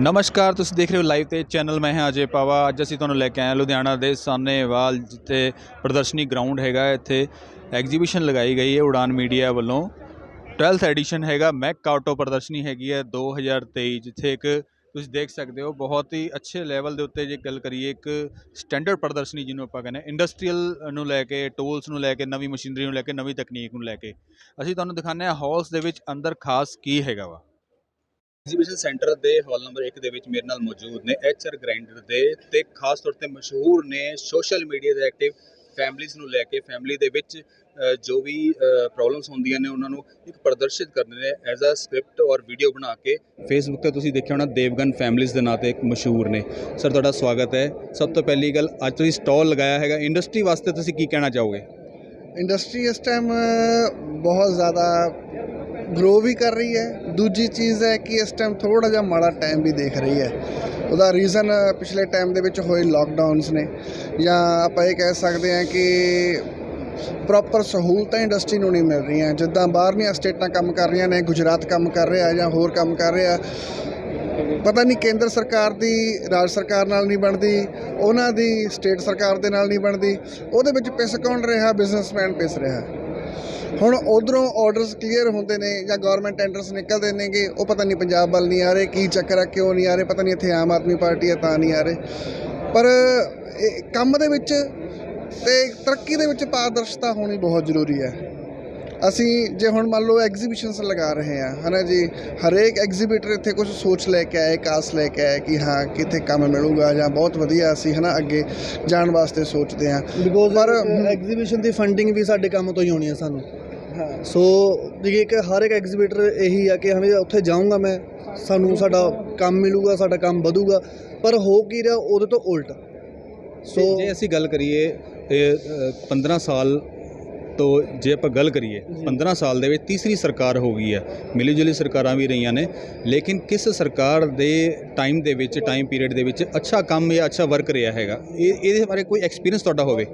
ਨਮਸਕਾਰ, ਤੁਸੀਂ ਦੇਖ ਰਹੇ ਹੋ ਲਾਈਵ ਤੇ ਚੈਨਲ। ਮੈਂ ਹਾਂ ਅਜੇ ਪਾਵਾ। ਅੱਜ ਅਸੀਂ ਤੁਹਾਨੂੰ ਲੈ ਕੇ ਆਏ ਹਾਂ ਲੁਧਿਆਣਾ ਦੇ ਸਾਹਨੇਵਾਲ, ਜਿੱਥੇ ਪ੍ਰਦਰਸ਼ਨੀ ਗਰਾਊਂਡ ਹੈਗਾ। ਇੱਥੇ ਐਗਜ਼ੀਬਿਸ਼ਨ ਲਗਾਈ ਗਈ ਹੈ ਉਡਾਨ ਮੀਡੀਆ ਵੱਲੋਂ। 12th ਐਡੀਸ਼ਨ ਹੈਗਾ। ਮੈਕ ਆਟੋ ਪ੍ਰਦਰਸ਼ਨੀ ਹੈਗੀ ਹੈ 2023 ਜਿੱਥੇ ਇੱਕ ਤੁਸੀਂ ਦੇਖ ਸਕਦੇ ਹੋ, ਬਹੁਤ ਹੀ ਅੱਛੇ ਲੈਵਲ ਦੇ ਉੱਤੇ ਜੇ ਗੱਲ ਕਰੀਏ, ਇੱਕ ਸਟੈਂਡਰਡ ਪ੍ਰਦਰਸ਼ਨੀ ਜਿਹਨੂੰ ਆਪਾਂ ਕਹਿੰਦੇ ਇੰਡਸਟਰੀਅਲ ਨੂੰ ਲੈ ਕੇ ਟੂਲਸ ਨੂੰ ਲੈ ਕੇ, ਨਵੀਂ ਮਸ਼ੀਨਰੀ ਨੂੰ ਲੈ ਕੇ, ਨਵੀਂ ਤਕਨੀਕ ਨੂੰ ਲੈ ਕੇ। ਅਸੀਂ ਤੁਹਾਨੂੰ ਦਿਖਾਉਂਦੇ ਹਾਂ ਹਾਲਸ ਦੇ ਵਿੱਚ ਅੰਦਰ ਖਾਸ ਕੀ ਹੈਗਾ ਵਾ। ਐਗਜ਼ੀਬਿਸ਼ਨ ਸੈਂਟਰ ਦੇ ਹਾਲ ਨੰਬਰ 1 ਦੇ ਵਿੱਚ ਮੇਰੇ ਨਾਲ ਮੌਜੂਦ ਨੇ ਐਚਆਰ ਗ੍ਰਾਈਂਡਰ ਦੇ ਤੇ ਖਾਸ ਤੌਰ ਤੇ ਮਸ਼ਹੂਰ ਨੇ ਸੋਸ਼ਲ ਮੀਡੀਆ ਦੇ ਐਕਟਿਵ ਫੈਮਲੀਜ਼ ਨੂੰ ਲੈ ਕੇ, ਫੈਮਿਲੀ ਦੇ ਵਿੱਚ ਜੋ ਵੀ ਪ੍ਰੋਬਲਮਸ ਹੁੰਦੀਆਂ ਨੇ ਉਹਨਾਂ ਨੂੰ ਇੱਕ ਪ੍ਰਦਰਸ਼ਿਤ ਕਰਦੇ ਨੇ as a script or video ਬਣਾ ਕੇ। ਫੇਸਬੁੱਕ ਤੇ ਤੁਸੀਂ ਦੇਖਿਆ ਹੋਣਾ ਦੇਵਗਨ ਫੈਮਲੀਜ਼ ਦੇ ਨਾਂ ਤੇ ਇੱਕ ਮਸ਼ਹੂਰ ਨੇ। ਸਰ ਤੁਹਾਡਾ ਸਵਾਗਤ ਹੈ। ਸਭ ਤੋਂ ਪਹਿਲੀ ਗੱਲ, ਅੱਜ ਤੁਸੀਂ ਸਟਾਲ ਲਗਾਇਆ ਹੈਗਾ। ਇੰਡਸਟਰੀ ਵਾਸਤੇ ਤੁਸੀਂ ਕੀ ਕਹਿਣਾ ਚਾਹੋਗੇ? ਇੰਡਸਟਰੀ ਇਸ ਟਾਈਮ ਬਹੁਤ ਜ਼ਿਆਦਾ ਗਰੋ ਵੀ ਕਰ ਰਹੀ ਹੈ। ਦੂਜੀ ਚੀਜ਼ ਹੈ ਕਿ ਇਸ ਟਾਈਮ ਥੋੜਾ ਜਿਹਾ ਮਾੜਾ ਟਾਈਮ ਵੀ ਦੇਖ ਰਹੀ ਹੈ। ਉਹਦਾ ਰੀਜ਼ਨ ਪਿਛਲੇ ਟਾਈਮ ਦੇ ਵਿੱਚ ਹੋਏ ਲਾਕਡਾਊਨਸ ਨੇ। ਜਾਂ ਆਪਾਂ ਇਹ ਕਹਿ ਸਕਦੇ ਹਾਂ ਕਿ ਪ੍ਰੋਪਰ ਸਹੂਲਤਾਂ ਇੰਡਸਟਰੀ ਨੂੰ ਨਹੀਂ ਮਿਲ ਰਹੀਆਂ। ਜਿੱਦਾਂ ਬਾਹਰਲੀਆਂ ਸਟੇਟਾਂ ਕੰਮ ਕਰ ਰਹੀਆਂ ਨੇ, ਗੁਜਰਾਤ ਕੰਮ ਕਰ ਰਿਹਾ ਜਾਂ ਹੋਰ ਕੰਮ ਕਰ ਰਿਹਾ। ਪਤਾ ਨਹੀਂ ਕੇਂਦਰ ਸਰਕਾਰ ਦੀ, ਰਾਜ ਸਰਕਾਰ ਨਾਲ ਨਹੀਂ ਬਣਦੀ, ਉਹਨਾਂ ਦੀ ਸਟੇਟ ਸਰਕਾਰ ਦੇ ਨਾਲ ਨਹੀਂ ਬਣਦੀ। ਉਹਦੇ ਵਿੱਚ ਪਿਸ ਕੌਣ ਰਿਹਾ ਬਿਜ਼ਨਸਮੈਨ ਪਿਸ ਰਿਹਾ। ਹੁਣ ਉਧਰੋਂ ਆਰਡਰਸ ਕਲੀਅਰ ਹੁੰਦੇ ਨੇ ਜਾਂ ਗਵਰਨਮੈਂਟ ਟੈਂਡਰਸ ਨਿਕਲਦੇ ਨੇਗੇ, ਉਹ ਪਤਾ ਨਹੀਂ ਪੰਜਾਬ ਵੱਲ ਨਹੀਂ ਆ ਰਹੇ, ਕੀ ਚੱਕਰ ਆ, ਕਿਉਂ ਨਹੀਂ ਆ ਰਹੇ, ਪਤਾ ਨਹੀਂ ਇੱਥੇ ਆਮ ਆਦਮੀ ਪਾਰਟੀ ਆ ਤਾਂ ਨਹੀਂ ਆ ਰਹੇ। ਪਰ ਕੰਮ ਦੇ ਵਿੱਚ ਤੇ ਤਰੱਕੀ ਦੇ ਵਿੱਚ ਪਾਰਦਰਸ਼ਤਾ ਹੋਣੀ ਬਹੁਤ ਜ਼ਰੂਰੀ ਹੈ। ਅਸੀਂ ਜੇ ਹੁਣ ਮੰਨ ਲਓ ਐਗਜ਼ੀਬਿਸ਼ਨਸ ਲਗਾ ਰਹੇ ਹਾਂ ਹਨਾ ਜੀ? ਹਰੇਕ ਐਗਜ਼ੀਬਿਟਰ ਇੱਥੇ ਕੁਝ ਸੋਚ ਲੈ ਕੇ ਆਏ ਕਾਸ ਲੈ ਕੇ ਆਏ ਕਿ ਹਾਂ ਕਿੱਥੇ ਕੰਮ ਮਿਲੂਗਾ ਜਾਂ ਬਹੁਤ ਵਧੀਆ ਅਸੀਂ ਹਨਾ ਅੱਗੇ ਜਾਣ ਵਾਸਤੇ ਸੋਚਦੇ ਹਾਂ। ਬਿਕੋਜ਼ ਪਰ ਐਗਜ਼ੀਬਿਸ਼ਨ ਦੀ ਫੰਡਿੰਗ ਵੀ ਸਾਡੇ ਕੰਮ ਤੋਂ ਹੀ ਹੋਣੀ ਹੈ ਸਾਨੂੰ। ਹਾਂ। ਸੋ ਜਿਹੜੀ ਕਿ ਹਰ ਇੱਕ ਐਗਜ਼ੀਬਿਟਰ ਇਹੀ ਆ ਕਿ ਹਮੇ ਉੱਥੇ ਜਾਊਂਗਾ ਮੈਂ ਸਾਨੂੰ ਸਾਡਾ ਕੰਮ ਮਿਲੂਗਾ ਸਾਡਾ ਕੰਮ ਵਧੂਗਾ ਪਰ ਹੋ ਕੀ ਰਿਹਾ ਉਹਦੇ ਤੋਂ ਉਲਟ। ਸੋ ਜੇ ਅਸੀਂ ਗੱਲ ਕਰੀਏ ਇਹ ਅ, 15 ਸਾਲ ਤੋਂ ਜੇ ਆਪਾਂ ਗੱਲ ਕਰੀਏ 15 ਸਾਲ ਦੇ ਵਿੱਚ ਤੀਸਰੀ ਸਰਕਾਰ ਹੋ ਗਈ ਹੈ। ਮਿਲੀ ਜੁਲੀ ਸਰਕਾਰਾਂ ਵੀ ਰਹੀਆਂ ਨੇ ਲੇਕਿਨ ਕਿਸ ਸਰਕਾਰ ਦੇ ਟਾਈਮ ਦੇ ਵਿੱਚ ਟਾਈਮ ਪੀਰੀਅਡ ਦੇ ਵਿੱਚ ਅੱਛਾ ਕੰਮ ਜਾਂ ਅੱਛਾ ਵਰਕ ਰਿਹਾ ਹੈਗਾ? ਇਹ ਇਹਦੇ ਬਾਰੇ ਕੋਈ ਐਕਸਪੀਰੀਅੰਸ ਤੁਹਾਡਾ ਹੋਵੇ।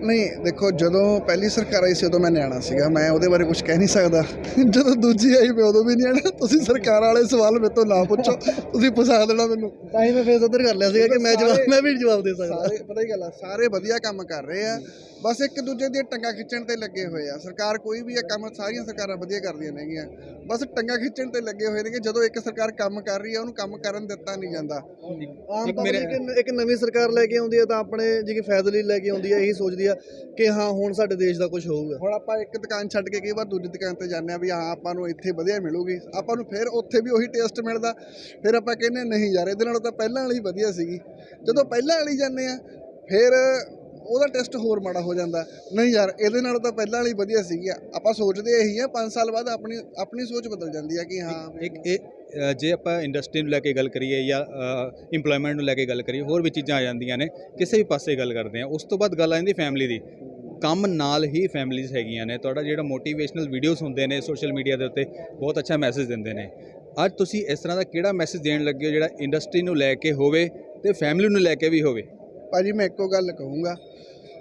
ਨਹੀਂ ਦੇਖੋ ਜਦੋਂ ਪਹਿਲੀ ਸਰਕਾਰ ਆਈ ਸੀ ਉਦੋਂ ਮੈਂ ਨਿਆਣਾ ਸੀਗਾ। ਮੈਂ ਉਹਦੇ ਬਾਰੇ ਕੁਝ ਕਹਿ ਨਹੀਂ ਸਕਦਾ। ਜਦੋਂ ਦੂਜੀ ਆਈ ਮੈਂ ਉਦੋਂ ਵੀ ਨਿਆਣਾ। ਤੁਸੀਂ ਸਰਕਾਰ ਵਾਲੇ ਸਵਾਲ ਮੇਰੇ ਤੋਂ ਨਾ ਪੁੱਛੋ। ਤੁਸੀਂ ਫਸਾ ਦੇਣਾ ਮੈਨੂੰ। ਤਾਂ ਹੀ ਮੈਂ ਫੇਸ ਉਧਰ ਕਰ ਲਿਆ ਸੀਗਾ ਕਿ ਮੈਂ ਜਵਾਬ ਮੈਂ ਵੀ ਜਵਾਬ ਦੇ ਸਕਦਾ। ਸਾਰੇ ਪਤਾ ਹੀ ਗੱਲ ਆ? ਸਾਰੇ ਵਧੀਆ ਕੰਮ ਕਰ ਰਹੇ ਆ। ਬਸ ਇੱਕ ਦੂਜੇ ਦੀਆਂ ਟੰਗਾ ਖਿੱਚਣ ਤੇ ਲੱਗੇ ਹੋਏ ਆ। ਸਰਕਾਰ ਕੋਈ ਵੀ ਆ ਕੰਮ ਸਾਰੀਆਂ ਸਰਕਾਰਾਂ ਵਧੀਆ ਕਰਦੀਆਂ ਨੇਗੀਆਂ। ਬਸ ਟੰਗਾ ਖਿੱਚਣ ਤੇ ਲੱਗੇ ਹੋਏ ਨੇਗੇ। ਜਦੋਂ ਇੱਕ ਸਰਕਾਰ ਕੰਮ ਕਰ ਰਹੀ ਆ ਉਹਨੂੰ ਕੰਮ ਕਰਨ ਦਿੱਤਾ ਨਹੀਂ ਜਾਂਦਾ। ਆਮ ਤੇ ਇੱਕ- ਨਵੀਂ ਸਰਕਾਰ ਲੈ ਕੇ ਆਉਂਦੀ ਹੈ ਤਾਂ ਆਪਣੇ ਜਿਹੜੀ ਫਾਇਦੇ ਲਈ ਲੈ ਕੇ ਆਉਂਦੀ ਹੈ ਇਹੀ ਸੋਚਦੀ ਆ ਕਿ ਹਾਂ ਹੁਣ ਸਾਡੇ ਦੇਸ਼ ਦਾ ਕੁਝ ਹੋਊਗਾ। ਹੁਣ ਆਪਾਂ ਇੱਕ ਦੁਕਾਨ ਛੱਡ ਕੇ ਕਈ ਵਾਰ ਦੂਜੀ ਦੁਕਾਨ ਤੇ ਜਾਂਦੇ ਆ ਵੀ ਹਾਂ ਆਪਾਂ ਨੂੰ ਇੱਥੇ ਵਧੀਆ ਮਿਲੂਗੀ। ਆਪਾਂ ਨੂੰ ਫਿਰ ਉੱਥੇ ਵੀ ਉਹੀ ਟੇਸਟ ਮਿਲਦਾ। ਫਿਰ ਆਪਾਂ ਕਹਿੰਦੇ ਨਹੀਂ ਯਾਰ ਇਹਦੇ ਨਾਲੋਂ ਤਾਂ ਪਹਿਲਾਂ ਵਾਲੀ ਵਧੀਆ ਸੀਗੀ। ਜਦੋਂ ਪਹਿਲਾਂ ਵਾਲੀ ਜਾਂਦੇ ਆ ਫਿਰ ਉਹਦਾ ਟੇਸਟ ਹੋਰ ਮਾੜਾ ਹੋ ਜਾਂਦਾ। ਨਹੀਂ ਯਾਰ ਇਹਦੇ ਨਾਲੋਂ ਤਾਂ ਪਹਿਲਾਂ ਵਾਲੀ ਵਧੀਆ ਸੀਗੀ। ਆਪਾਂ ਸੋਚਦੇ ਇਹੀ ਆ 5 ਸਾਲ ਬਾਅਦ ਆਪਣੀ ਆਪਣੀ ਸੋਚ ਬਦਲ ਜਾਂਦੀ ਆ ਕਿ ਹਾਂ ਇੱਕ ਇਹ ਜੇ ਆਪਾਂ ਇੰਡਸਟਰੀ ਨੂੰ ਲੈ ਕੇ ਗੱਲ ਕਰੀਏ ਜਾਂ EMPLOYMENT ਨੂੰ ਲੈ ਕੇ ਗੱਲ ਕਰੀਏ ਹੋਰ ਵੀ ਚੀਜ਼ਾਂ ਆ ਜਾਂਦੀਆਂ ਨੇ। ਕਿਸੇ ਵੀ ਪਾਸੇ ਗੱਲ ਕਰਦੇ ਆ ਉਸ ਤੋਂ ਬਾਅਦ ਗੱਲ ਆ ਜਾਂਦੀ ਫੈਮਿਲੀ ਦੀ। ਕੰਮ ਨਾਲ ਹੀ ਫੈਮਿਲੀਜ਼ ਹੈਗੀਆਂ ਨੇ। ਤੁਹਾਡਾ ਜਿਹੜਾ ਮੋਟੀਵੇਸ਼ਨਲ ਵੀਡੀਓਜ਼ ਹੁੰਦੇ ਨੇ ਸੋਸ਼ਲ ਮੀਡੀਆ ਦੇ ਉੱਤੇ ਬਹੁਤ ਅੱਛਾ ਮੈਸੇਜ ਦਿੰਦੇ ਨੇ। ਅੱਜ ਤੁਸੀਂ ਇਸ ਤਰ੍ਹਾਂ ਦਾ ਕਿਹੜਾ ਮੈਸੇਜ ਦੇਣ ਲੱਗੇ ਹੋ ਜਿਹੜਾ ਇੰਡਸਟਰੀ ਨੂੰ ਲੈ ਕੇ ਹੋਵੇ ਤੇ ਫੈਮਿਲੀ ਨੂੰ ਲੈ ਕੇ ਵੀ ਹੋਵੇ? ਭਾਜੀ ਮੈਂ ਇੱਕੋ ਗੱਲ ਕਹੂੰਗਾ,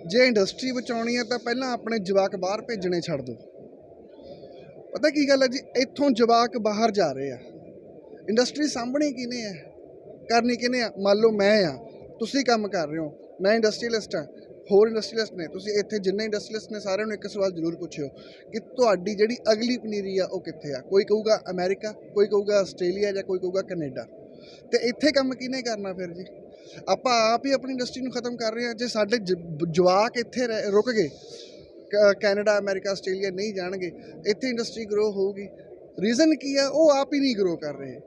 ਜੇ ਇੰਡਸਟਰੀ ਬਚਾਉਣੀ ਹੈ ਤਾਂ ਪਹਿਲਾਂ ਆਪਣੇ ਜਵਾਕ ਬਾਹਰ ਭੇਜਣੇ ਛੱਡ ਦਿਓ। ਪਤਾ ਕੀ ਗੱਲ ਹੈ ਜੀ, ਇੱਥੋਂ ਜਵਾਕ ਬਾਹਰ ਜਾ ਰਹੇ ਆ। ਇੰਡਸਟਰੀ ਸਾਂਭਣੀ ਕਿਨੇ ਹੈ ਕਰਨੀ ਕਿਨੇ ਆ? ਮੰਨ ਲਓ ਮੈਂ ਆ, ਤੁਸੀਂ ਕੰਮ ਕਰ ਰਹੇ ਹੋ, ਮੈਂ ਇੰਡਸਟਰੀਅਲਿਸਟ ਆ, ਹੋਰ ਇੰਡਸਟਰੀਅਲਿਸਟ ਨੇ, ਤੁਸੀਂ ਇੱਥੇ ਜਿੰਨੇ ਇੰਡਸਟਰੀਅਲਿਸਟ ਨੇ ਸਾਰਿਆਂ ਨੂੰ ਇੱਕ ਸਵਾਲ ਜ਼ਰੂਰ ਪੁੱਛਿਓ ਕਿ ਤੁਹਾਡੀ ਜਿਹੜੀ ਅਗਲੀ ਪਨੀਰੀ ਆ ਉਹ ਕਿੱਥੇ ਆ? ਕੋਈ ਕਹੂਗਾ ਅਮਰੀਕਾ, ਕੋਈ ਕਹੂਗਾ ਆਸਟ੍ਰੇਲੀਆ ਜਾਂ ਕੋਈ ਕਹੂਗਾ ਕੈਨੇਡਾ। ਤੇ ਇੱਥੇ ਕੰਮ ਕਿਹਨੇ ਕਰਨਾ ਫਿਰ ਜੀ? ਆਪਾਂ ਆਪ ਹੀ ਆਪਣੀ ਇੰਡਸਟਰੀ ਨੂੰ ਖਤਮ ਕਰ ਰਹੇ ਹਾਂ। ਜੇ ਸਾਡੇ ਜਵਾਕ ਇੱਥੇ ਰਹਿ- ਰੁਕ ਗਏ, ਕ- ਕੈਨੇਡਾ, ਅਮਰੀਕਾ, ਆਸਟ੍ਰੇਲੀਆ ਨਹੀਂ ਜਾਣਗੇ, ਇੱਥੇ ਇੰਡਸਟਰੀ ਗਰੋ ਹੋਊਗੀ। ਰੀਜ਼ਨ ਕੀ ਆ ਉਹ ਆਪ ਹੀ ਨਹੀਂ ਗਰੋ ਕਰ ਰਹੇ।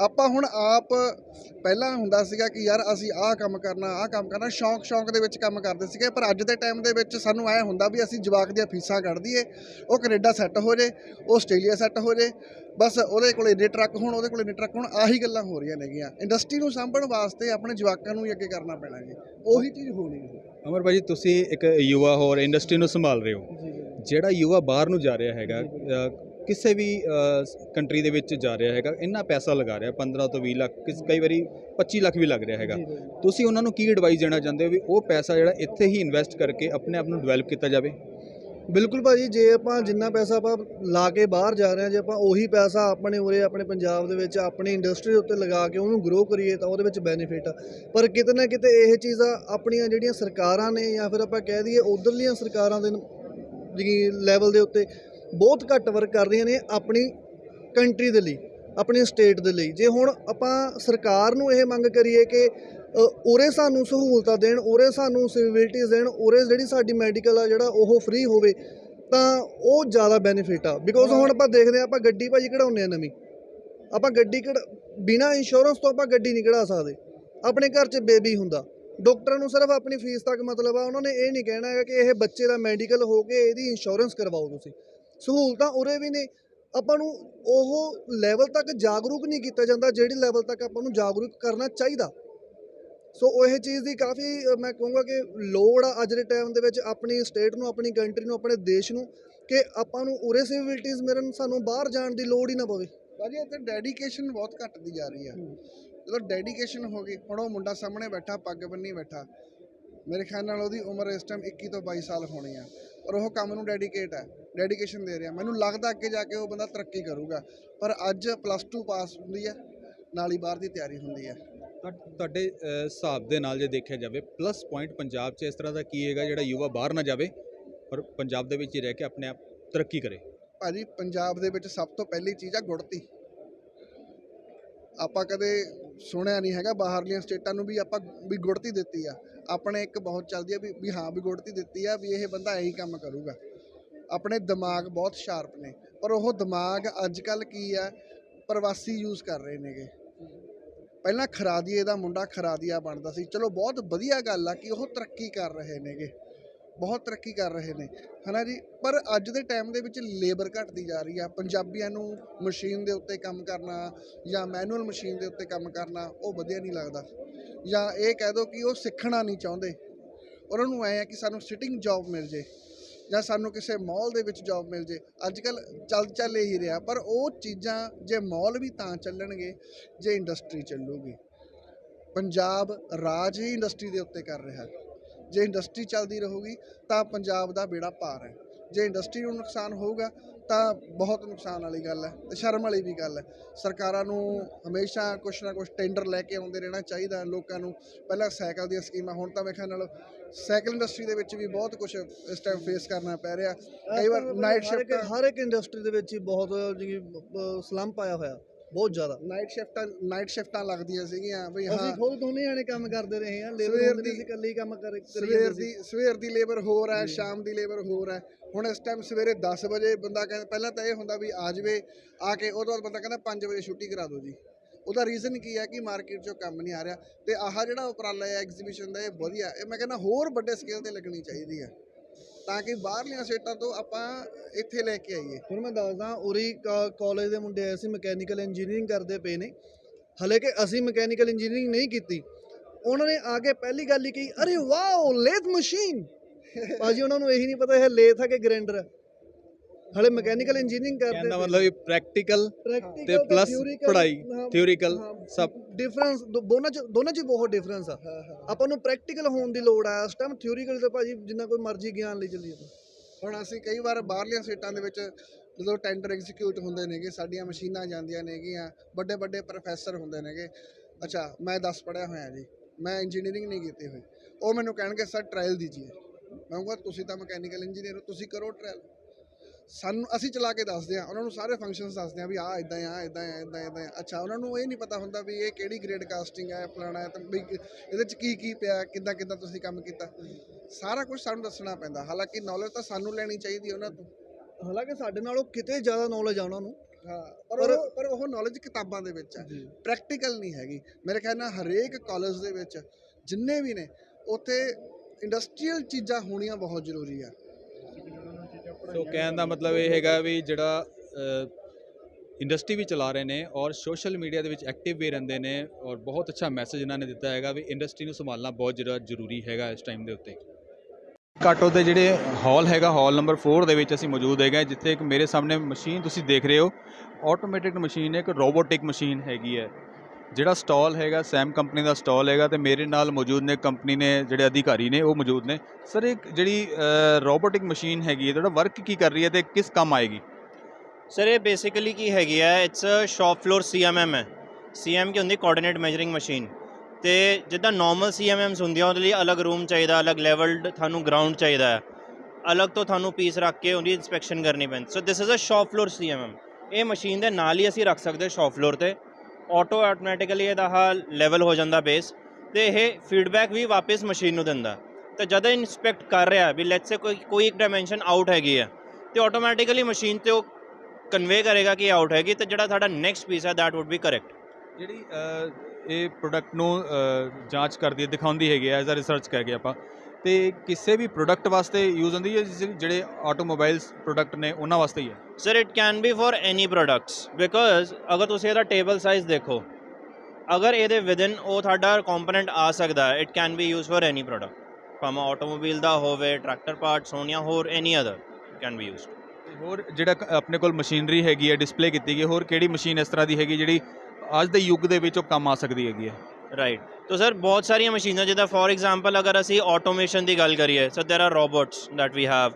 ਆਪਾਂ ਹੁਣ ਆਪ ਪਹਿਲਾਂ ਹੁੰਦਾ ਸੀਗਾ ਕਿ ਯਾਰ ਅਸੀਂ ਆਹ ਕੰਮ ਕਰਨਾ ਆਹ ਕੰਮ ਕਰਨਾ ਸ਼ੌਂਕ ਸ਼ੌਂਕ ਦੇ ਵਿੱਚ ਕੰਮ ਕਰਦੇ ਸੀਗੇ ਪਰ ਅੱਜ ਦੇ ਟਾਈਮ ਦੇ ਵਿੱਚ ਸਾਨੂੰ ਐ ਹੁੰਦਾ ਵੀ ਅਸੀਂ ਜਵਾਕ ਦੀਆਂ ਫੀਸਾਂ ਕੱਢ ਦਈਏ ਉਹ ਕੈਨੇਡਾ ਸੈੱਟ ਹੋ ਜੇ ਉਹ ਆਸਟ੍ਰੇਲੀਆ ਸੈੱਟ ਹੋ ਜੇ ਬਸ ਉਹਦੇ ਕੋਲੇ ਇੰਨੇ ਟਰੱਕ ਹੋਣ ਉਹਦੇ ਕੋਲੇ ਇੰਨੇ ਟਰੱਕ ਹੋਣ ਆਹੀ ਗੱਲਾਂ ਹੋ ਰਹੀਆਂ ਨੇਗੀਆਂ। ਇੰਡਸਟਰੀ ਨੂੰ ਸਾਂਭਣ ਵਾਸਤੇ ਆਪਣੇ ਜਵਾਕਾਂ ਨੂੰ ਹੀ ਅੱਗੇ ਕਰਨਾ ਪੈਣਾ ਜੀ ਉਹੀ ਚੀਜ਼ ਹੋਣੀ ਹੈ। ਅਮਰ ਭਾਜੀ ਤੁਸੀਂ ਇੱਕ ਯੁਵਾ ਹੋਰ ਇੰਡਸਟਰੀ ਨੂੰ ਸੰਭਾਲ ਰਹੇ ਹੋ। ਜਿਹੜਾ ਯੁਵਾ ਬਾਹਰ ਨੂੰ ਜਾ ਰਿਹਾ ਹੈਗਾ ਕਿਸੇ ਵੀ ਕੰਟਰੀ ਦੇ ਵਿੱਚ ਜਾ ਰਿਹਾ ਹੈਗਾ ਇੰਨਾ ਪੈਸਾ ਲਗਾ ਰਿਹਾ 15 ਤੋਂ 20 ਲੱਖ ਕਿਸ ਕਈ ਵਾਰੀ 25 ਲੱਖ ਵੀ ਲੱਗ ਰਿਹਾ ਹੈਗਾ। ਤੁਸੀਂ ਉਹਨਾਂ ਨੂੰ ਕੀ ਐਡਵਾਈਸ ਦੇਣਾ ਚਾਹੁੰਦੇ ਹੋ ਵੀ ਉਹ ਪੈਸਾ ਜਿਹੜਾ ਇੱਥੇ ਹੀ ਇਨਵੈਸਟ ਕਰਕੇ ਆਪਣੇ ਆਪ ਨੂੰ ਡਿਵੈਲਪ ਕੀਤਾ ਜਾਵੇ? ਬਿਲਕੁਲ ਭਾਜੀ ਜੇ ਆਪਾਂ ਜਿੰਨਾ ਪੈਸਾ ਆਪਾਂ ਲਾ ਕੇ ਬਾਹਰ ਜਾ ਰਹੇ ਹਾਂ ਜੇ ਆਪਾਂ ਉਹੀ ਪੈਸਾ ਆਪਣੇ ਉਰੇ ਆਪਣੇ ਪੰਜਾਬ ਦੇ ਵਿੱਚ ਆਪਣੀ ਇੰਡਸਟਰੀ ਉੱਤੇ ਲਗਾ ਕੇ ਉਹਨੂੰ ਗਰੋ ਕਰੀਏ ਤਾਂ ਉਹਦੇ ਵਿੱਚ ਬੈਨੀਫਿਟ ਆ। ਪਰ ਕਿਤੇ ਨਾ ਕਿਤੇ ਇਹ ਚੀਜ਼ਾਂ ਆਪਣੀਆਂ ਜਿਹੜੀਆਂ ਸਰਕਾਰਾਂ ਨੇ ਜਾਂ ਫਿਰ ਆਪਾਂ ਕਹਿ ਦਈਏ ਉਧਰਲੀਆਂ ਸਰਕਾਰਾਂ ਦੇ ਲੈਵਲ ਦੇ ਉੱਤੇ ਬਹੁਤ ਘੱਟ ਵਰਕ ਕਰ ਰਹੀਆਂ ਨੇ ਆਪਣੀ ਕੰਟਰੀ ਦੇ ਲਈ, ਆਪਣੀ ਸਟੇਟ ਦੇ ਲਈ। ਜੇ ਹੁਣ ਆਪਾਂ ਸਰਕਾਰ ਨੂੰ ਇਹ ਮੰਗ ਕਰੀਏ ਕਿ ਉਰੇ ਸਾਨੂੰ ਸਹੂਲਤਾਂ ਦੇਣ, ਉਰੇ ਸਾਨੂੰ ਸਿਵਿਲਿਟੀਜ਼ ਦੇਣ, ਉਰੇ ਜਿਹੜੀ ਸਾਡੀ ਮੈਡੀਕਲ ਆ ਜਿਹੜਾ ਉਹ ਫ੍ਰੀ ਹੋਵੇ, ਤਾਂ ਉਹ ਜ਼ਿਆਦਾ ਬੈਨੀਫਿਟ ਆ। ਬਿਕੋਜ਼ ਹੁਣ ਆਪਾਂ ਦੇਖਦੇ ਆ ਆਪਾਂ ਗੱਡੀ ਭਾਜੀ ਕਢਾਉਂਦੇ ਆ ਨਵੀਂ। ਆਪਾਂ ਗੱਡੀ ਕਢ, ਬਿਨਾ ਇੰਸ਼ੋਰੈਂਸ ਤੋਂ ਆਪਾਂ ਗੱਡੀ ਨਹੀਂ ਕਢਾ ਸਕਦੇ। ਆਪਣੇ ਘਰ 'ਚ ਬੇਬੀ ਹੁੰਦਾ। ਡਾਕਟਰ ਨੂੰ ਸਿਰਫ ਆਪਣੀ ਫੀਸ ਤੱਕ ਮਤਲਬ ਆ, ਉਹਨਾਂ ਨੇ ਇਹ ਨਹੀਂ ਕਹਿਣਾ ਹੈਗਾ ਕਿ ਇਹ ਬੱਚੇ ਦਾ ਮੈਡੀਕਲ ਹੋ ਕੇ ਇਹਦੀ ਇੰਸ਼ੋਰੈਂਸ ਕਰਵਾਓ ਤੁਸੀਂ। ਸਹੂਲਤਾਂ ਉਰੇ ਵੀ ਨੇ। ਆਪਾਂ ਨੂੰ ਉਹ ਲੈਵਲ ਤੱਕ ਜਾਗਰੂਕ ਨਹੀਂ ਕੀਤਾ ਜਾਂਦਾ ਜਿਹੜੀ ਲੈਵਲ ਤੱਕ ਆਪਾਂ ਨੂੰ ਜਾਗਰੂਕ ਕਰਨਾ ਚਾਹੀਦਾ। ਸੋ ਉਹ ਇਹ ਚੀਜ਼ ਦੀ ਕਾਫੀ ਮੈਂ ਕਹੂੰਗਾ ਕਿ ਲੋੜ ਆ ਅੱਜ ਦੇ ਟਾਈਮ ਦੇ ਵਿੱਚ ਆਪਣੀ ਸਟੇਟ ਨੂੰ ਆਪਣੀ ਕੰਟਰੀ ਨੂੰ ਆਪਣੇ ਦੇਸ਼ ਨੂੰ ਕਿ ਆਪਾਂ ਨੂੰ ਉਰੇ ਸਿਵਿਲਿਟੀਜ਼ ਮਿਲਣ ਸਾਨੂੰ ਬਾਹਰ ਜਾਣ ਦੀ ਲੋੜ ਹੀ ਨਾ ਪਵੇ। ਭਾਜੀ ਇੱਥੇ ਡੈਡੀਕੇਸ਼ਨ ਬਹੁਤ ਘਟਦੀ ਜਾ ਰਹੀ ਆ। ਜਦੋਂ ਡੈਡੀਕੇਸ਼ਨ ਹੋ ਗਈ ਹੁਣ ਉਹ ਮੁੰਡਾ ਸਾਹਮਣੇ ਬੈਠਾ ਪੱਗ ਬੰਨੀ ਬੈਠਾ। ਮੇਰੇ ਖਿਆਲ ਨਾਲ ਉਹਦੀ ਉਮਰ ਇਸ ਟਾਈਮ 21 ਤੋਂ 22 ਸਾਲ ਹੋਣੀ ਆ। ਔਰ ਉਹ ਕੰਮ ਨੂੰ ਡੈਡੀਕੇਟ ਹੈ ਡੈਡੀਕੇਸ਼ਨ ਦੇ ਰਿਹਾ। ਮੈਨੂੰ ਲੱਗਦਾ ਅੱਗੇ ਜਾ ਕੇ ਉਹ ਬੰਦਾ ਤਰੱਕੀ ਕਰੂਗਾ। ਪਰ ਅੱਜ ਪਲੱਸ 2 ਪਾਸ ਹੁੰਦੀ ਹੈ ਨਾਲ ਹੀ ਬਾਹਰ ਦੀ ਤਿਆਰੀ ਹੁੰਦੀ ਹੈ। ਤੁਹਾ- ਤੁਹਾਡੇ ਹਿਸਾਬ ਦੇ ਨਾਲ ਜੇ ਦੇਖਿਆ ਜਾਵੇ ਪਲੱਸ ਪੁਆਇੰਟ ਪੰਜਾਬ 'ਚ ਇਸ ਤਰ੍ਹਾਂ ਦਾ ਕੀ ਹੈਗਾ ਜਿਹੜਾ ਯੁਵਾ ਬਾਹਰ ਨਾ ਜਾਵੇ ਪਰ ਪੰਜਾਬ ਦੇ ਵਿੱਚ ਹੀ ਰਹਿ ਕੇ ਆਪਣੇ ਆਪ ਤਰੱਕੀ ਕਰੇ? ਭਾਜੀ ਪੰਜਾਬ ਦੇ ਵਿੱਚ ਸਭ ਤੋਂ ਪਹਿਲੀ ਚੀਜ਼ ਆ ਗੁੜਤੀ। ਆਪਾਂ ਕਦੇ ਸੁਣਿਆ ਨਹੀਂ ਹੈਗਾ ਬਾਹਰਲੀਆਂ ਸਟੇਟਾਂ ਨੂੰ ਵੀ ਆਪਾਂ ਵੀ ਗੁੜਤੀ ਦਿੱਤੀ ਆ। ਆਪਣੇ ਇੱਕ ਬਹੁਤ ਚੱਲਦੀ ਆ ਵੀ ਵੀ ਹਾਂ ਵੀ ਗੁੜਤੀ ਦਿੱਤੀ ਆ, ਵੀ ਇਹ ਬੰਦਾ ਇਹੀ ਕੰਮ ਕਰੂਗਾ। ਆਪਣੇ ਦਿਮਾਗ ਬਹੁਤ ਸ਼ਾਰਪ ਨੇ, ਪਰ ਉਹ ਦਿਮਾਗ ਅੱਜ ਕੱਲ ਕੀ ਆ, ਪ੍ਰਵਾਸੀ ਯੂਜ਼ ਕਰ ਰਹੇ ਨੇਗੇ। ਪਹਿਲਾਂ ਖਰਾਦੀਏ ਦਾ ਮੁੰਡਾ ਖਰਾਦੀਆ ਬਣਦਾ ਸੀ। ਚਲੋ ਬਹੁਤ ਵਧੀਆ ਗੱਲ ਆ ਕਿ ਉਹ ਤਰੱਕੀ ਕਰ ਰਹੇ ਨੇਗੇ। ਬਹੁਤ ਤਰੱਕੀ ਕਰ ਰਹੇ ਨੇ। ਹਨਾ ਜੀ? ਪਰ ਅੱਜ ਦੇ ਟਾਈਮ ਦੇ ਵਿੱਚ ਲੇਬਰ ਘਟਦੀ ਜਾ ਰਹੀ ਆ। ਪੰਜਾਬੀਆਂ ਨੂੰ ਮਸ਼ੀਨ ਦੇ ਉੱਤੇ ਕੰਮ ਕਰਨਾ ਜਾਂ ਮੈਨੂਅਲ ਮਸ਼ੀਨ ਦੇ ਉੱਤੇ ਕੰਮ ਕਰਨਾ ਉਹ ਵਧੀਆ ਨਹੀਂ ਲੱਗਦਾ। ਜਾਂ ਇਹ ਕਹਿ ਦੋ ਕਿ ਉਹ ਸਿੱਖਣਾ ਨਹੀਂ ਚਾਹੁੰਦੇ। ਉਹਨਾਂ ਨੂੰ ਐ ਆ ਕਿ ਸਾਨੂੰ ਸਿਟਿੰਗ ਜੌਬ ਮਿਲ ਜੇ ਜਾਂ ਸਾਨੂੰ ਕਿਸੇ ਮਾਲ ਦੇ ਵਿੱਚ ਜੌਬ ਮਿਲ ਜੇ। ਅੱਜ ਕੱਲ ਚੱਲ ਚੱਲ ਹੀ ਰਿਹਾ। ਪਰ ਉਹ ਚੀਜ਼ਾਂ ਜੇ ਮਾਲ ਵੀ ਤਾਂ ਚੱਲਣਗੇ, ਜੇ ਇੰਡਸਟਰੀ ਚੱਲੂਗੀ। ਪੰਜਾਬ ਰਾਜ ਹੀ ਇੰਡਸਟਰੀ ਦੇ ਉੱਤੇ ਕਰ ਰਿਹਾ। ਜੇ ਇੰਡਸਟਰੀ ਚੱਲਦੀ ਰਹੂਗੀ ਤਾਂ ਪੰਜਾਬ ਦਾ ਬੇੜਾ ਪਾਰ ਹੈ। ਜੇ ਇੰਡਸਟਰੀ ਨੂੰ ਨੁਕਸਾਨ ਹੋਊਗਾ ਤਾਂ ਬਹੁਤ ਨੁਕਸਾਨ ਵਾਲੀ ਗੱਲ ਹੈ ਤੇ ਸ਼ਰਮ ਵਾਲੀ ਵੀ ਗੱਲ ਹੈ। ਸਰਕਾਰਾਂ ਨੂੰ ਹਮੇਸ਼ਾ ਕੁਛ ਨਾ ਕੁਛ ਟੈਂਡਰ ਲੈ ਕੇ ਆਉਂਦੇ ਰਹਿਣਾ ਚਾਹੀਦਾ ਲੋਕਾਂ ਨੂੰ। ਪਹਿਲਾਂ ਸਾਈਕਲ ਦੀਆਂ ਸਕੀਮਾਂ ਹੁਣ ਤਾਂ ਖਿਆਲ ਨਾਲ ਸਾਈਕਲ ਇੰਡਸਟਰੀ ਦੇ ਵਿੱਚ ਵੀ ਬਹੁਤ ਕੁਝ ਇਸ ਟਾਈਮ ਫੇਸ ਕਰਨਾ ਪੈ ਰਿਹਾ। ਕਈ ਵਾਰ ਨਾਈਟ ਸ਼ਿਫਟ ਹਰ ਇੱਕ ਇੰਡਸਟਰੀ ਦੇ ਵਿੱਚ ਹੀ ਬਹੁਤ ਜਿਹੜੀ ਸਲੰਪ ਆਇਆ ਹੋਇਆ। ਬਹੁਤ ਜ਼ਿਆਦਾ। ਨਾਈਟ ਸ਼ਿਫਟਾਂ ਨਾਈਟ ਸ਼ਿਫਟਾਂ ਲੱਗਦੀਆਂ ਸੀਗੀਆਂ। ਵੀ ਅਸੀਂ ਹਾਂ ਖੁਦ ਦੋਨੇ ਜਾਣੇ ਕੰਮ ਕਰਦੇ ਰਹੇ ਹਾਂ। ਲੇਬਰ ਦੀ- ਇਕੱਲੇ ਹੀ ਕੰਮ ਕਰੇ ਸਵੇਰ ਦੀ ਸਵੇਰ ਦੀ ਲੇਬਰ ਹੋਰ ਹੈ ਸ਼ਾਮ ਦੀ ਲੇਬਰ ਹੋਰ ਹੈ। ਹੁਣ ਇਸ ਟਾਈਮ ਸਵੇਰੇ 10 ਵਜੇ ਬੰਦਾ ਕਹਿੰਦਾ ਪਹਿਲਾਂ ਤਾਂ ਇਹ ਹੁੰਦਾ ਵੀ ਆ ਜਾਵੇ ਆ ਕੇ ਉਹਦੇ ਬਾਅਦ ਬੰਦਾ ਕਹਿੰਦਾ 5 ਵਜੇ ਛੁੱਟੀ ਕਰਾ ਦਿਓ ਜੀ। ਉਹਦਾ ਰੀਜ਼ਨ ਕੀ ਹੈ ਕਿ ਮਾਰਕੀਟ 'ਚੋਂ ਕੰਮ ਨਹੀਂ ਆ ਰਿਹਾ। ਤੇ ਆਹ ਜਿਹੜਾ ਉਪਰਾਲਾ ਹੈ ਐਗਜ਼ੀਬਿਸ਼ਨ ਦਾ ਇਹ ਵਧੀਆ ਇਹ ਮੈਂ ਕਹਿੰਦਾ ਹੋਰ ਵੱਡੇ ਸਕੇਲ ਤੇ ਲੱਗਣੀ ਚਾਹੀਦੀ ਹੈ। ਤਾਂ ਕਿ ਬਾਹਰਲੀਆਂ ਸਟੇਟਾਂ ਤੋਂ ਆਪਾਂ ਇੱਥੇ ਲੈ ਕੇ ਆਈਏ। ਹੁਣ ਮੈਂ ਦੱਸਦਾ ਉਰੀ ਕਾਲਜ ਦੇ ਮੁੰਡੇ ਆਏ ਸੀ ਮਕੈਨੀਕਲ ਇੰਜੀਨੀਅਰਿੰਗ ਕਰਦੇ ਪਏ ਨੇ। ਹਲੇ ਕਿ ਅਸੀਂ ਮਕੈਨੀਕਲ ਇੰਜੀਨੀਅਰਿੰਗ ਨਹੀਂ ਕੀਤੀ। ਉਹਨਾਂ ਨੇ ਆ ਕੇ ਪਹਿਲੀ ਗੱਲ ਹੀ ਕਹੀ ਅਰੇ ਵਾਓ ਲੇਥ ਮਸ਼ੀਨ ਭਾਜੀ ਉਹਨਾਂ ਨੂੰ ਇਹੀ ਨਹੀਂ ਪਤਾ ਇਹ ਲੇਥ ਹੈ ਕਿ ਗ੍ਰਾਈਂਡਰ ਹੈ ਹਲੇ ਮਕੈਨੀਕਲ ਇੰਜੀਨੀਅਰਿੰਗ ਕਰਦੇ ਕਹਿੰਦਾ ਮਤਲਬ ਇਹ ਪ੍ਰੈਕਟੀਕਲ ਤੇ ਪਲੱਸ ਪੜ੍ਹਾਈ ਹਾਂ, ਸਭ। ਡਿਫਰੈਂਸ ਦੋਨਾਂ ਚ ਦੋਨਾਂ ਚ ਬਹੁਤ ਡਿਫਰੈਂਸ ਆ। ਆਪਾਂ ਨੂੰ ਪ੍ਰੈਕਟੀਕਲ ਹੋਣ ਦੀ ਲੋੜ ਆ ਇਸ ਟਾਈਮ ਥਿਓਰੀਕਲ ਤੇ ਭਾਜੀ ਜਿੰਨਾ ਕੋਈ ਮਰਜ਼ੀ ਗਿਆਨ ਲਈ ਚੱਲੀਏ ਆਪਾਂ। ਹੁਣ ਅਸੀਂ ਕਈ ਵਾਰ ਬਾਹਰਲੀਆਂ ਸਟੇਟਾਂ ਦੇ ਵਿੱਚ ਜਦੋਂ ਟੈਂਡਰ ਐਗਜ਼ੀਕਿਊਟ ਹੁੰਦੇ ਨੇਗੇ ਸਾਡੀਆਂ ਮਸ਼ੀਨਾਂ ਜਾਂਦੀਆਂ ਨੇਗੀਆਂ ਵੱਡੇ ਵੱਡੇ ਪ੍ਰੋਫੈਸਰ ਹੁੰਦੇ ਨੇਗੇ। ਅੱਛਾ ਮੈਂ 10 ਪੜਿਆ ਹੋਇਆ ਜੀ ਮੈਂ ਇੰਜੀਨੀਅਰਿੰਗ ਨਹੀਂ ਕੀਤੀ ਹੋਈ। ਉਹ ਮੈਨੂੰ ਕਹਿਣਗੇ ਸਰ ਟ੍ਰਾਇਲ ਦੀਜੀਏ। ਮੈਂ ਕਹੂੰਗਾ ਤੁਸੀਂ ਤਾਂ ਮਕੈਨੀਕਲ ਇੰਜੀਨੀਅਰ ਹੋ ਤੁਸੀਂ ਕਰੋ ਟ੍ਰਾਇਲ ਸਾਨੂੰ ਅਸੀਂ ਚਲਾ ਕੇ ਦੱਸਦੇ ਆ ਉਹਨਾਂ ਨੂੰ ਸਾਰੇ ਫੰਕਸ਼ਨਸ ਦੱਸਦੇ ਆ ਵੀ ਆਹ ਇਦਾਂ ਆ ਇਦਾਂ ਆ ਇਦਾਂ ਇਦਾਂ ਅੱਛਾ ਉਹਨਾਂ ਨੂੰ ਇਹ ਨਹੀਂ ਪਤਾ ਹੁੰਦਾ ਵੀ ਇਹ ਕਿਹੜੀ ਗ੍ਰੇਡ ਕਾਸਟਿੰਗ ਹੈ ਫਲਾਣਾ ਹੈ ਤਾਂ ਵੀ ਇਹਦੇ ਚ ਕੀ ਕੀ ਪਿਆ ਕਿੱਦਾਂ ਕਿੱਦਾਂ ਤੁਸੀਂ ਕੰਮ ਕੀਤਾ। ਸਾਰਾ ਕੁਝ ਸਾਨੂੰ ਦੱਸਣਾ ਪੈਂਦਾ ਹਾਲਾਂਕਿ ਨੌਲੇਜ ਤਾਂ ਸਾਨੂੰ ਲੈਣੀ ਚਾਹੀਦੀ ਹੈ ਉਹਨਾਂ ਤੋਂ। ਹਾਲਾਂਕਿ ਸਾਡੇ ਨਾਲੋਂ ਕਿਤੇ ਜ਼ਿਆਦਾ ਨੌਲੇਜ ਆ ਉਹਨਾਂ ਨੂੰ। ਹਾਂ ਪਰ ਉਹ ਪਰ ਉਹ ਨੌਲੇਜ ਕਿਤਾਬਾਂ ਦੇ ਵਿੱਚ ਹੈ ਪ੍ਰੈਕਟੀਕਲ ਨਹੀਂ ਹੈਗੀ। ਮੇਰੇ ਖਿਆਲ ਨਾਲ ਹਰੇਕ ਕਾਲਜ ਦੇ ਵਿੱਚ ਜਿੰਨੇ ਵੀ ਨੇ ਉੱਥੇ ਇੰਡਸਟਰੀਅਲ ਚੀਜ਼ਾਂ ਹੋਣੀਆਂ ਬਹੁਤ ਜ਼ਰੂਰੀ ਆ। ਸੋ ਕਹਿਣ ਦਾ ਮਤਲਬ ਇਹ ਹੈਗਾ ਵੀ ਜਿਹੜਾ ਇੰਡਸਟਰੀ ਵੀ ਚਲਾ ਰਹੇ ਨੇ ਔਰ ਸੋਸ਼ਲ ਮੀਡੀਆ ਦੇ ਵਿੱਚ ਐਕਟਿਵ ਵੀ ਰਹਿੰਦੇ ਨੇ ਔਰ ਬਹੁਤ ਅੱਛਾ ਮੈਸੇਜ ਇਹਨਾਂ ਨੇ ਦਿੱਤਾ ਹੈਗਾ ਵੀ ਇੰਡਸਟਰੀ ਨੂੰ ਸੰਭਾਲਣਾ ਬਹੁਤ ਜ਼ਿਆਦਾ ਜ਼ਰੂਰੀ ਹੈਗਾ ਇਸ ਟਾਈਮ ਦੇ ਉੱਤੇ। ਕਾਟੋ ਦੇ ਜਿਹੜੇ ਹਾਲ ਹੈਗਾ ਹਾਲ ਨੰਬਰ 4 ਦੇ ਵਿੱਚ ਅਸੀਂ ਮੌਜੂਦ ਹੈਗੇ ਹਾਂ, ਜਿੱਥੇ ਇੱਕ ਮੇਰੇ ਸਾਹਮਣੇ ਮਸ਼ੀਨ ਤੁਸੀਂ ਦੇਖ ਰਹੇ ਹੋ। ਆਟੋਮੈਟਿਕ ਮਸ਼ੀਨ ਹੈ ਇੱਕ ਰੋਬੋਟਿਕ ਮਸ਼ੀਨ ਹੈਗੀ ਹੈ। ਜਿਹੜਾ ਸਟਾਲ ਹੈਗਾ, ਸੈਮ ਕੰਪਨੀ ਦਾ ਸਟਾਲ ਹੈਗਾ ਤੇ ਮੇਰੇ ਨਾਲ ਮੌਜੂਦ ਨੇ ਕੰਪਨੀ ਨੇ ਜਿਹੜੇ ਅਧਿਕਾਰੀ ਨੇ, ਉਹ ਮੌਜੂਦ ਨੇ। ਸਰ, ਇੱਕ ਜਿਹੜੀ ਰੋਬੋਟਿਕ ਮਸ਼ੀਨ ਹੈਗੀ ਹੈ, ਤੁਹਾਡਾ ਵਰਕ ਕੀ ਕਰ ਰਹੀ ਹੈ ਤੇ ਕਿਸ ਕੰਮ ਆਏਗੀ? ਸਰ, ਇਹ ਬੇਸਿਕਲੀ ਕੀ ਹੈਗੀ ਹੈ it's a shop floor CMM ਹੈ। ਸੀਐਮ ਕੀ ਹੁੰਦੀ ਕੋਆਰਡੀਨੇਟ ਮੈਜਰਿੰਗ ਮਸ਼ੀਨ ਤੇ ਜਿੱਦਾਂ ਨਾਰਮਲ ਸੀਐਮਐਮਸ ਹੁੰਦੀਆਂ, ਉਹਦੇ ਲਈ ਅਲੱਗ ਰੂਮ ਚਾਹੀਦਾ, ਅਲੱਗ ਲੈਵਲਡ ਤੁਹਾਨੂੰ ਗਰਾਊਂਡ ਚਾਹੀਦਾ ਹੈ। ਅਲੱਗ ਤੋਂ ਤੁਹਾਨੂੰ ਪੀਸ ਰੱਖ ਕੇ ਉਹਦੀ ਇਨਸਪੈਕਸ਼ਨ ਕਰਨੀ ਪੈਂਦੀ। So this is a shop floor CMM ਇਹ ਮਸ਼ੀਨ ਦੇ ਨਾਲ ਹੀ ਅਸੀਂ ਰੱਖ ਸਕਦੇ ਸ਼ਾਪ ਫਲੋਰ ਤੇ। ਆਟੋ ਆਟੋਮੈਟਿਕਲੀ ਇਹਦਾ ਹਾ ਲੈਵਲ ਹੋ ਜਾਂਦਾ ਬੇਸ ਤੇ ਇਹ ਫੀਡਬੈਕ ਵੀ ਵਾਪਸ ਮਸ਼ੀਨ ਨੂੰ ਦਿੰਦਾ। ਤੇ ਜਦੋਂ ਇਨਸਪੈਕਟ ਕਰ ਰਿਹਾ ਵੀ ਲੈਟਸ ਸੇ ਕੋਈ ਕੋਈ ਇੱਕ ਡਾਈਮੈਂਸ਼ਨ ਆਊਟ ਹੈਗੀ ਹੈ ਤੇ ਆਟੋਮੈਟਿਕਲੀ ਮਸ਼ੀਨ ਤੇ ਉਹ ਕਨਵੇ ਕਰੇਗਾ ਕਿ ਆਊਟ ਹੈਗੀ ਤੇ ਜਿਹੜਾ ਸਾਡਾ ਨੈਕਸਟ ਪੀਸ ਹੈ ਦੈਟ ਵੁੱਡ ਬੀ ਕਰੈਕਟ ਜਿਹੜੀ ਇਹ ਪ੍ਰੋਡਕਟ ਨੂੰ ਜਾਂਚ ਕਰਦੀ ਹੈ, ਦਿਖਾਉਂਦੀ ਹੈਗੀ ਐਜ਼ ਅ ਰਿਸਰਚ ਕਰਕੇ ਆਪਾਂ ਤੇ ਕਿਸੇ ਵੀ ਪ੍ਰੋਡਕਟ ਵਾਸਤੇ ਯੂਜ਼ ਹੁੰਦੀ ਹੈ ਜਿਹੜੇ ਆਟੋਮੋਬਾਈਲਸ ਪ੍ਰੋਡਕਟ ਨੇ ਉਹਨਾਂ ਵਾਸਤੇ ਹੀ ਹੈ? Sir it can be for any products because ਅਗਰ ਤੁਸੀਂ ਇਹਦਾ ਟੇਬਲ ਸਾਈਜ਼ ਦੇਖੋ ਅਗਰ ਇਹਦੇ ਵਿਦਿਨ ਉਹ ਤੁਹਾਡਾ ਕੰਪੋਨੈਂਟ ਆ ਸਕਦਾ ਹੈ it can be use for any product ਭਾਵੇਂ ਆਟੋਮੋਬਾਈਲ ਦਾ ਹੋਵੇ ਟਰੈਕਟਰ ਪਾਰਟਸ ਹੋਣ ਜਾਂ ਹੋਰ any other can be used ਹੋਰ ਜਿਹੜਾ ਆਪਣੇ ਕੋਲ ਮਸ਼ੀਨਰੀ ਹੈਗੀ ਹੈ ਡਿਸਪਲੇ ਕੀਤੀ ਗਈ ਹੋਰ ਕਿਹੜੀ ਮਸ਼ੀਨ ਇਸ ਤਰ੍ਹਾਂ ਦੀ ਹੈਗੀ ਜਿਹੜੀ ਅੱਜ ਦੇ ਯੁੱਗ ਦੇ ਵਿੱਚ ਉਹ ਕੰਮ ਆ ਸਕਦੀ ਹੈਗੀ ਹੈ? ਰਾਈਟ ਤੋ ਸਰ ਬਹੁਤ ਸਾਰੀਆਂ ਮਸ਼ੀਨਾਂ ਜਿੱਦਾਂ ਫੋਰ ਐਗਜ਼ਾਮਪਲ ਅਗਰ ਅਸੀਂ ਆਟੋਮੇਸ਼ਨ ਦੀ ਗੱਲ ਕਰੀਏ so there are robots that we have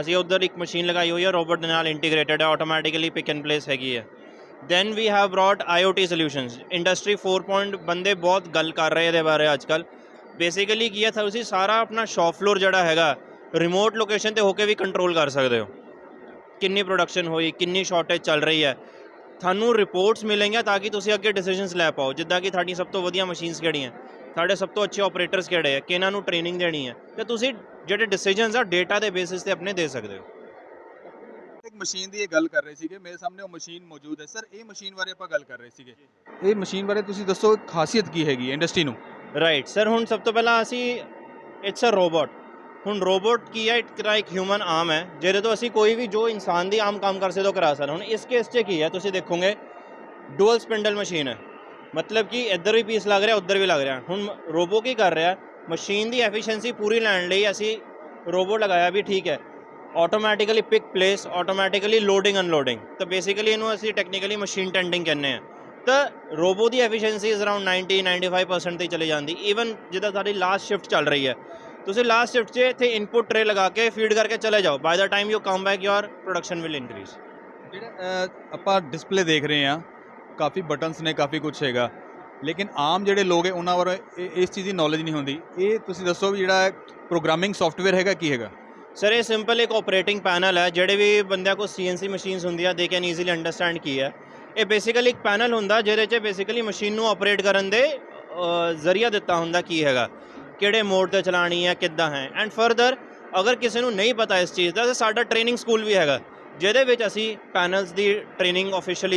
ਅਸੀਂ ਉਧਰ ਇੱਕ ਮਸ਼ੀਨ ਲਗਾਈ ਹੋਈ ਹੈ ਰੋਬੋਟ ਦੇ ਨਾਲ ਇੰਟੀਗ੍ਰੇਟਡ ਹੈ ਆਟੋਮੈਟਿਕਲੀ ਪਿਕ ਐਂਡ ਪਲੇਸ ਹੈਗੀ ਹੈ then we have brought IoT solutions industry 4. ਬੰਦੇ ਬਹੁਤ ਗੱਲ ਕਰ ਰਹੇ ਇਹਦੇ ਬਾਰੇ ਅੱਜਕੱਲ ਬੇਸਿਕਲੀ ਕੀ ਹੈ ਤੁਸੀਂ ਸਾਰਾ ਆਪਣਾ ਸ਼ਾਪ ਫਲੋਰ ਜਿਹੜਾ ਹੈਗਾ ਰਿਮੋਟ ਲੋਕੇਸ਼ਨ ਤੇ ਹੋ ਕੇ ਵੀ ਕੰਟਰੋਲ ਕਰ ਸਕਦੇ ਹੋ ਕਿੰਨੀ ਪ੍ਰੋਡਕਸ਼ਨ ਹੋਈ ਕਿੰਨੀ ਸ਼ਾਰਟੇਜ ਚੱਲ ਰਹੀ ਹੈ ਤੁਹਾਨੂੰ ਰਿਪੋਰਟਸ ਮਿਲਣਗੀਆਂ ਤਾਂ ਕਿ ਤੁਸੀਂ ਅੱਗੇ ਡਿਸੀਜਨਸ ਲੈ ਪਾਓ। ਜਿੱਦਾਂ ਕਿ ਤੁਹਾਡੀ ਸਭ ਤੋਂ ਵਧੀਆ ਮਸ਼ੀਨਸ ਕਿਹੜੀਆਂ? ਸਾਡੇ ਸਭ ਤੋਂ ਅੱਛੇ ਆਪਰੇਟਰਸ ਕਿਹੜੇ ਆ? ਕਿਹਨਾਂ ਨੂੰ ਟ੍ਰੇਨਿੰਗ ਦੇਣੀ ਹੈ ਤੇ ਤੁਸੀਂ ਜਿਹੜੇ ਡਿਸੀਜਨਸ ਆ ਡੇਟਾ ਦੇ ਬੇਸਿਸ ਤੇ ਆਪਣੇ ਦੇ ਸਕਦੇ ਹੋ। ਇੱਕ ਮਸ਼ੀਨ ਦੀ ਇਹ ਗੱਲ ਕਰ ਰਹੇ ਸੀਗੇ ਮੇਰੇ ਸਾਹਮਣੇ ਉਹ ਮਸ਼ੀਨ ਮੌਜੂਦ ਹੈ। ਸਰ ਇਹ ਮਸ਼ੀਨ ਬਾਰੇ ਆਪਾਂ ਗੱਲ ਕਰ ਰਹੇ ਸੀਗੇ। ਇਹ ਮਸ਼ੀਨ ਬਾਰੇ ਤੁਸੀਂ ਦੱਸੋ ਖਾਸੀਅਤ ਕੀ ਹੈਗੀ ਇੰਡਸਟਰੀ ਨੂੰ? ਰਾਈਟ ਸਰ ਹੁਣ ਸਭ ਤੋਂ ਪਹਿਲਾਂ ਅਸੀਂ ਇਟਸ ਅ ਰੋਬੋਟ ਹੁਣ ਰੋਬੋਟ ਕੀ ਹੈ? ਇੱਕ ਤਰ੍ਹਾਂ ਇੱਕ ਹਿਊਮਨ ਆਰਮ ਹੈ। ਜਿਹਦੇ ਤੋਂ ਅਸੀਂ ਕੋਈ ਵੀ ਜੋ ਇਨਸਾਨ ਦੀ ਆਮ ਕੰਮ ਕਰ ਸਕਦੇ ਉਹ ਕਰਾ ਸਕਦੇ ਹੁਣ ਇਸ ਕੇਸ 'ਚ ਕੀ ਹੈ? ਤੁਸੀਂ ਦੇਖੋਗੇ ਡੂਅਲ ਸਪਿੰਡਲ ਮਸ਼ੀਨ ਹੈ। ਮਤਲਬ ਕਿ ਇੱਧਰ ਵੀ ਪੀਸ ਲੱਗ ਰਿਹਾ, ਉੱਧਰ ਵੀ ਲੱਗ ਰਿਹਾ। ਹੁਣ ਰੋਬੋ ਕੀ ਕਰ ਰਿਹਾ? ਮਸ਼ੀਨ ਦੀ ਐਫੀਸ਼ੀਐਂਸੀ ਪੂਰੀ ਲੈਣ ਲਈ ਅਸੀਂ ਰੋਬੋ ਲਗਾਇਆ ਵੀ ਠੀਕ ਹੈ। Automatically pick place automatically loading unloading ਤਾਂ ਬੇਸਿਕਲੀ ਇਹਨੂੰ ਅਸੀਂ ਟੈਕਨੀਕਲੀ ਮਸ਼ੀਨ ਟੈਂਡਿੰਗ ਕਹਿੰਦੇ ਆ ਤਾਂ ਰੋਬੋ ਦੀ ਐਫੀਸ਼ੀਐਂਸੀ ਇਜ਼ ਅਰਾਊਂਡ 90 95% ਤੇ ਚਲੀ ਜਾਂਦੀ। ਈਵਨ ਜਿੱਦਾਂ ਸਾਡੀ ਲਾਸਟ ਸ਼ਿਫਟ ਚੱਲ ਰਹੀ ਹੈ। ਤੁਸੀਂ ਲਾਸਟ ਸ਼ਿਫਟ 'ਚ ਇੱਥੇ ਇਨਪੁਟ ਟਰੇ ਲਗਾ ਕੇ ਫੀਡ ਕਰਕੇ ਚਲੇ ਜਾਓ। By the time you come back your production will increase ਜਿਹੜਾ ਆਪਾਂ ਡਿਸਪਲੇ ਦੇਖ ਰਹੇ ਹਾਂ ਕਾਫੀ ਬਟਨਸ ਨੇ ਕਾਫੀ ਕੁਝ ਹੈਗਾ। ਲੇਕਿਨ ਆਮ ਜਿਹੜੇ ਲੋਕ ਹੈ ਉਹਨਾਂ ਬਾਰੇ ਇਹ- ਇਸ ਚੀਜ਼ ਦੀ ਨੌਲੇਜ ਨਹੀਂ ਹੁੰਦੀ। ਇਹ ਤੁਸੀਂ ਦੱਸੋ ਵੀ ਜਿਹੜਾ ਪ੍ਰੋਗਰਾਮਿੰਗ ਸੌਫਟਵੇਅਰ ਹੈਗਾ ਕੀ ਹੈਗਾ? ਸਰ ਇਹ ਸਿੰਪਲ ਇੱਕ ਆਪਰੇਟਿੰਗ ਪੈਨਲ ਹੈ ਜਿਹੜੇ ਵੀ ਬੰਦਿਆਂ ਕੋਲ ਸੀਐਨਸੀ ਮਸ਼ੀਨਸ ਹੁੰਦੀਆਂ ਦੇ ਕੈਨ ਈਜ਼ੀਲੀ ਅੰਡਰਸਟੈਂਡ ਕੀ ਹੈ। ਇਹ ਬੇਸਿਕਲੀ ਇੱਕ ਪੈਨਲ ਹੁੰਦਾ ਜਿਹਦੇ 'ਚ ਬੇਸਿਕਲੀ ਮਸ਼ੀਨ ਨੂੰ ਆਪਰੇਟ ਕਰਨ ਦੇ ਜ਼ਰੀਆ ਦਿੱਤਾ ਹੁੰਦਾ ਕੀ ਹੈਗਾ। ਕਿਹੜੇ ਮੋਡ ਤੇ ਚਲਾਣੀ ਹੈ, ਕਿੱਦਾਂ ਹੈ। ਐਂਡ ਫਰਦਰ ਅਗਰ ਕਿਸੇ ਨੂੰ ਨਹੀਂ ਪਤਾ ਇਸ ਚੀਜ਼ ਦਾ, ਤਾਂ ਸਾਡਾ ਟ੍ਰੇਨਿੰਗ ਸਕੂਲ ਵੀ ਹੈਗਾ, ਜਿਹਦੇ ਵਿੱਚ ਅਸੀਂ ਪੈਨਲਸ ਦੀ ਟ੍ਰੇਨਿੰਗ ਆਫੀਸ਼ੀਅਲੀ